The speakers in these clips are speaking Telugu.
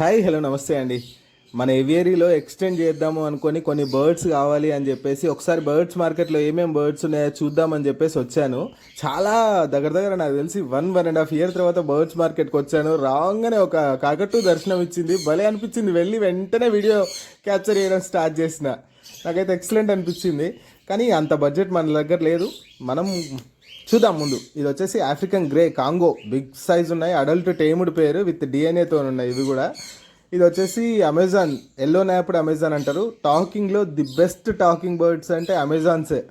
హాయ్ హలో నమస్తే అండి. మన ఏవియరీలో ఎక్స్టెండ్ చేద్దాము అనుకొని కొన్ని బర్డ్స్ కావాలి అని చెప్పేసి ఒకసారి బర్డ్స్ మార్కెట్లో ఏమేమి బర్డ్స్ ఉన్నాయో చూద్దామని చెప్పేసి వచ్చాను. చాలా దగ్గర దగ్గర నాకు తెలిసి one one and half year తర్వాత బర్డ్స్ మార్కెట్కి వచ్చాను. రాగానే ఒక కాకట్టు దర్శనం ఇచ్చింది. భలే అనిపించింది. వెళ్ళి వెంటనే వీడియో క్యాప్చర్ చేయడం స్టార్ట్ చేసిన. నాకైతే ఎక్సలెంట్ అనిపించింది. కానీ అంత బడ్జెట్ మన దగ్గర లేదు. మనం చూద్దాం ముందు. ఇది వచ్చేసి African grey Congo big size ఉన్నాయి అడల్ట్ టేముడ్ పేరు విత్ డిఎన్ఏతో ఉన్నాయి ఇవి కూడా. ఇది వచ్చేసి అమెజాన్ ఎల్లో నాప్డ్ అమెజాన్ అంటారు టాకింగ్లో ది బెస్ట్ టాకింగ్ బర్డ్స్ అంటే అమెజాన్సే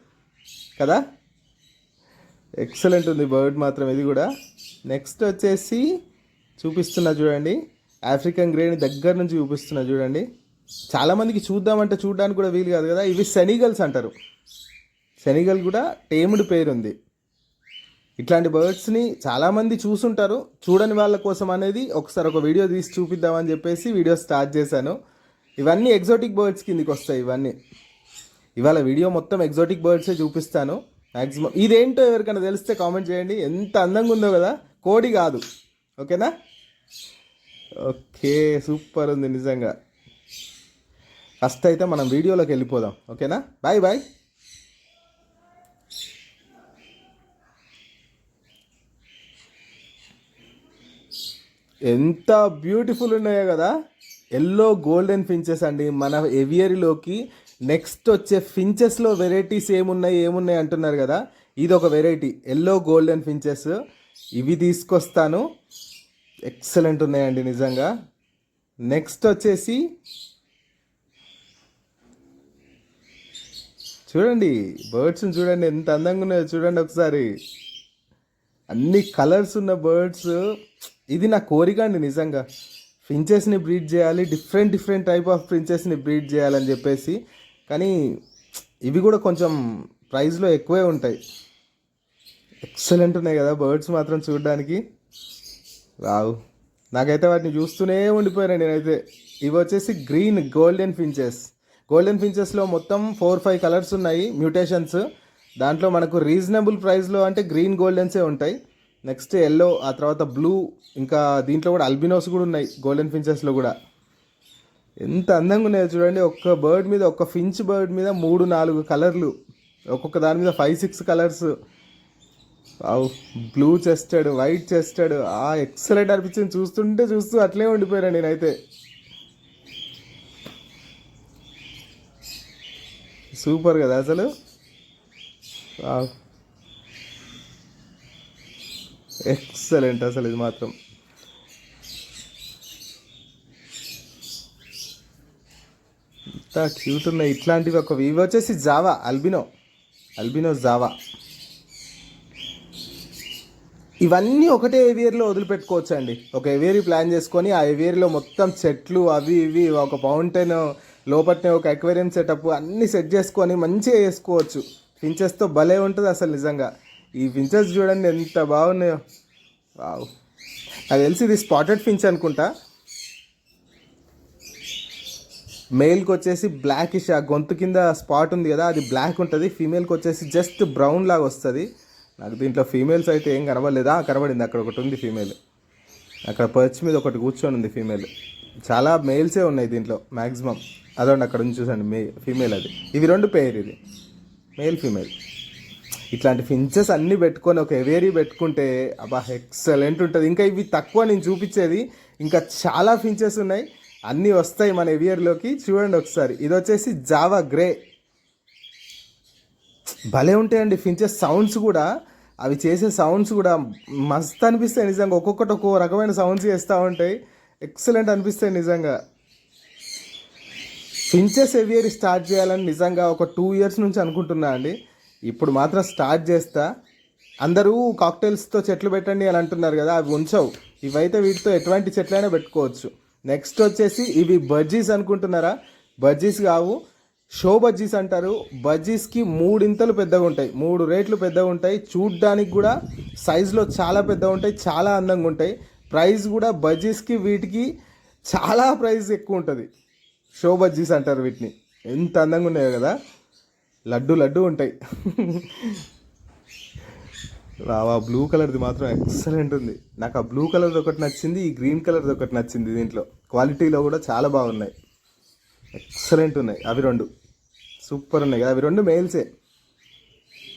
కదా? ఎక్సలెంట్ ఉంది బర్డ్ మాత్రం ఇది కూడా. నెక్స్ట్ వచ్చేసి చూపిస్తున్నా చూడండి. ఆఫ్రికన్ గ్రేని దగ్గర నుంచి చూపిస్తున్నా చూడండి. చాలామందికి చూద్దామంటే చూడడానికి కూడా వీలు కాదు కదా. ఇవి సెనిగల్స్ అంటారు. సెనిగల్ కూడా టేముడ్ పేరు ఉంది. ఇట్లాంటి బర్డ్స్ని చాలామంది చూసుంటారు. చూడని వాళ్ళ కోసం అనేది ఒకసారి ఒక వీడియో తీసి చూపిద్దామని చెప్పేసి వీడియో స్టార్ట్ చేశాను. ఇవన్నీ ఎగ్జాటిక్ బర్డ్స్ కిందికి వస్తాయి ఇవన్నీ. ఇవాళ వీడియో మొత్తం ఎగ్జాటిక్ బర్డ్సే చూపిస్తాను. మ్యాక్సిమం ఇదేంటో ఎవరికైనా తెలిస్తే కామెంట్ చేయండి. ఎంత అందంగా ఉందో కదా. కోడి కాదు. ఓకేనా? ఓకే సూపర్ ఉంది నిజంగా. ఫస్ట్ అయితే మనం వీడియోలోకి వెళ్ళిపోదాం. ఓకేనా? బాయ్ బాయ్ ఎంత బ్యూటిఫుల్ ఉన్నాయో కదా. ఎల్లో గోల్డెన్ ఫించెస్ అండి. మన ఎవియరీలోకి నెక్స్ట్ వచ్చే ఫించెస్లో వెరైటీస్ ఏమున్నాయి ఏమున్నాయి అంటున్నారు కదా. ఇది ఒక వెరైటీ ఎల్లో గోల్డెన్ ఫించెస్ ఇవి తీసుకొస్తాను. ఎక్సలెంట్ ఉన్నాయండి నిజంగా. నెక్స్ట్ వచ్చేసి చూడండి బర్డ్స్ని చూడండి ఎంత అందంగా ఉన్నాయో చూడండి ఒకసారి. అన్ని కలర్స్ ఉన్న బర్డ్స్. ఇది నా కోరిక అండి నిజంగా. ఫించెస్ని బ్రీడ్ చేయాలి డిఫరెంట్ డిఫరెంట్ టైప్ ఆఫ్ ఫించెస్ని బ్రీడ్ చేయాలని చెప్పేసి. కానీ ఇవి కూడా కొంచెం ప్రైస్లో ఎక్కువే ఉంటాయి. ఎక్సలెంట్ ఉన్నాయి కదా బర్డ్స్ మాత్రం చూడడానికి. రావు నాకైతే వాటిని చూస్తూనే ఉండిపోయాను నేనైతే. ఇవి వచ్చేసి గ్రీన్ గోల్డెన్ ఫించెస్. గోల్డెన్ ఫించెస్లో మొత్తం ఫోర్ ఫైవ్ కలర్స్ ఉన్నాయి మ్యూటేషన్స్. దాంట్లో మనకు రీజనబుల్ ప్రైస్లో అంటే గ్రీన్ గోల్డెన్సే ఉంటాయి. నెక్స్ట్ ఎల్లో ఆ తర్వాత బ్లూ ఇంకా దీంట్లో కూడా అల్బినోస్ కూడా ఉన్నాయి గోల్డెన్ ఫించెస్లో కూడా. ఎంత అందంగా ఉన్నాయో చూడండి ఒక్క బర్డ్ మీద ఒక్క ఫించ్ బర్డ్ మీద మూడు నాలుగు కలర్లు. ఒక్కొక్క దాని మీద five six colours. Blue chested white chested ఆ ఎక్సలెంట్ అనిపించింది. చూస్తుంటే చూస్తూ అట్లే ఉండిపోయాను నేనైతే. సూపర్ కదా అసలు. ఎక్సలెంట్ అసలు ఇది మాత్రం. ఇంత క్యూట్ ఉన్నాయి. ఇట్లాంటివి ఒక ఇవి వచ్చేసి జావా అల్బినో అల్బినో జావా ఇవన్నీ ఒకటే ఏవియర్లో వదిలిపెట్టుకోవచ్చు అండి ఒక ఏవియర్ ప్లాన్ చేసుకొని ఆ ఏవియర్లో మొత్తం చెట్లు అవి ఇవి ఒక ఫౌంటైన్ లోపట్నే ఒక అక్వేరియం సెటప్ అన్నీ సెట్ చేసుకొని మంచిగా చేసుకోవచ్చు. ఫించెస్తో భలే ఉంటుంది అసలు నిజంగా. ఈ ఫించెస్ చూడండి ఎంత బాగున్నాయో. వావ్ నాకు తెలిసి ఇది స్పాటెడ్ ఫించ్ అనుకుంటా. మేల్కి వచ్చేసి బ్లాకిష్ ఆ గొంతు కింద స్పాట్ ఉంది కదా అది బ్లాక్ ఉంటుంది. ఫీమేల్కి వచ్చేసి జస్ట్ బ్రౌన్ లాగా వస్తుంది. నాకు దీంట్లో ఫీమేల్స్ అయితే ఏం కనబడలేదా? కనబడింది. అక్కడ ఒకటి ఉంది ఫీమేల్ అక్కడ పర్చ్ మీద ఒకటి కూర్చొని ఉంది ఫీమేల్ చాలా మేల్సే ఉన్నాయి దీంట్లో మ్యాక్సిమం అదొండి అక్కడ నుంచి చూసండి మే ఫీమేల్ అది. ఇవి రెండు పేరు ఇది. మేల్ ఫీమేల్ ఇట్లాంటి ఫించెస్ అన్నీ పెట్టుకొని ఒక ఎవేరీ పెట్టుకుంటే అబ్బా ఎక్సలెంట్ ఉంటుంది. ఇంకా ఇవి తక్కువ నేను చూపించేది ఇంకా చాలా ఫించెస్ ఉన్నాయి. అన్నీ వస్తాయి మన ఎవియర్లోకి చూడండి ఒకసారి. ఇది వచ్చేసి జావా గ్రే భలే ఉంటాయండి ఫించెస్ సౌండ్స్ కూడా అవి చేసే సౌండ్స్ కూడా మస్తు అనిపిస్తాయి నిజంగా. ఒక్కొక్కటి ఒక్కో రకమైన సౌండ్స్ చేస్తూ ఉంటాయి. ఎక్సలెంట్ అనిపిస్తాయి నిజంగా. ఫించెస్ ఎవియర్ స్టార్ట్ చేయాలని నిజంగా ఒక టూ ఇయర్స్ నుంచి అనుకుంటున్నా అండి. ఇప్పుడు మాత్రం స్టార్ట్ చేస్తా. అందరూ కాక్టైల్స్తో చెట్లు పెట్టండి అని అంటున్నారు కదా అవి ఉంచవు. ఇవైతే వీటితో ఎటువంటి చెట్లైనా పెట్టుకోవచ్చు. నెక్స్ట్ వచ్చేసి ఇవి బజ్జీస్ అనుకుంటున్నారా? బజ్జీస్ కావు. షో బజ్జీస్ అంటారు. బజ్జీస్కి మూడింతలు పెద్దగా ఉంటాయి. మూడు రేట్లు పెద్దగా ఉంటాయి. చూడ్డానికి కూడా సైజులో చాలా పెద్దగా ఉంటాయి. చాలా అందంగా ఉంటాయి. ప్రైస్ కూడా బజ్జీస్కి వీటికి చాలా ప్రైస్ ఎక్కువ ఉంటుంది. షో బజ్జీస్ అంటారు వీటిని. ఎంత అందంగా ఉన్నాయో కదా. లడ్డు లడ్డు ఉంటాయి. ఆ బ్లూ కలర్ది మాత్రం ఎక్సలెంట్ ఉంది. నాకు ఆ బ్లూ కలర్ది ఒకటి నచ్చింది ఈ గ్రీన్ కలర్ది ఒకటి నచ్చింది దీంట్లో. క్వాలిటీలో కూడా చాలా బాగున్నాయి. ఎక్సలెంట్ ఉన్నాయి. అవి రెండు. సూపర్ ఉన్నాయి కదా. అవి రెండు మేల్సే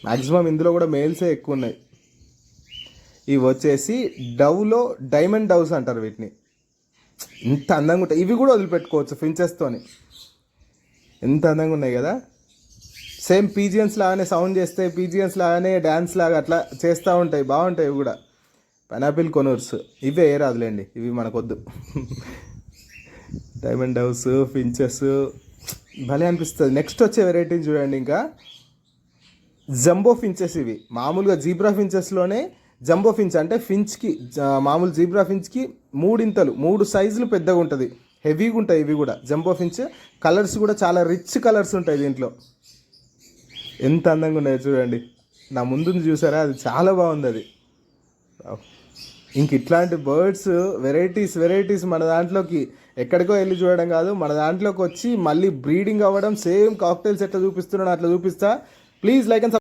మ్యాక్సిమం ఇందులో కూడా మేల్సే ఎక్కువ ఉన్నాయి. ఇవి వచ్చేసి డవ్లో డైమండ్ డవ్స్ అంటారు వీటిని. ఇంత అందంగా ఉంటాయి. ఇవి కూడా వదిలిపెట్టుకోవచ్చు ఫించెస్తోని ఎంత అందంగా ఉన్నాయి కదా. సేమ్ పీజియన్స్ లాగానే సౌండ్ చేస్తే పీజియన్స్ లాగానే డ్యాన్స్ లాగా అట్లా చేస్తూ ఉంటాయి. బాగుంటాయి ఇవి కూడా. పైనాపిల్ కొనూర్స్ ఇవే ఏ రాదులేండి. ఇవి మనకొద్దు. డైమండ్ హౌస్ ఫించెస్ భలే అనిపిస్తుంది. నెక్స్ట్ వచ్చే వెరైటీని చూడండి ఇంకా. జంబో ఫించెస్ ఇవి. మామూలుగా జీబ్రా ఫించెస్లోనే జంబో ఫించ్ అంటే ఫించ్కి మామూలు జీబ్రా ఫించ్కి మూడింతలు మూడు సైజులు పెద్దగా ఉంటుంది. హెవీగా ఉంటాయి ఇవి కూడా. జంబో ఫించ్ కలర్స్ కూడా చాలా రిచ్ కలర్స్ ఉంటాయి దీంట్లో. ఎంత అందంగా ఉన్నాయో చూడండి. నా ముందు చూసారా? అది చాలా బాగుంది అది. ఇంక ఇట్లాంటి బర్డ్స్ వెరైటీస్ వెరైటీస్ మన దాంట్లోకి ఎక్కడికో వెళ్ళి చూడడం కాదు మన దాంట్లోకి వచ్చి మళ్ళీ బ్రీడింగ్ అవ్వడం సేమ్ కాక్టైల్స్ ఎట్లా చూపిస్తున్నాను అట్లా చూపిస్తా. Please like and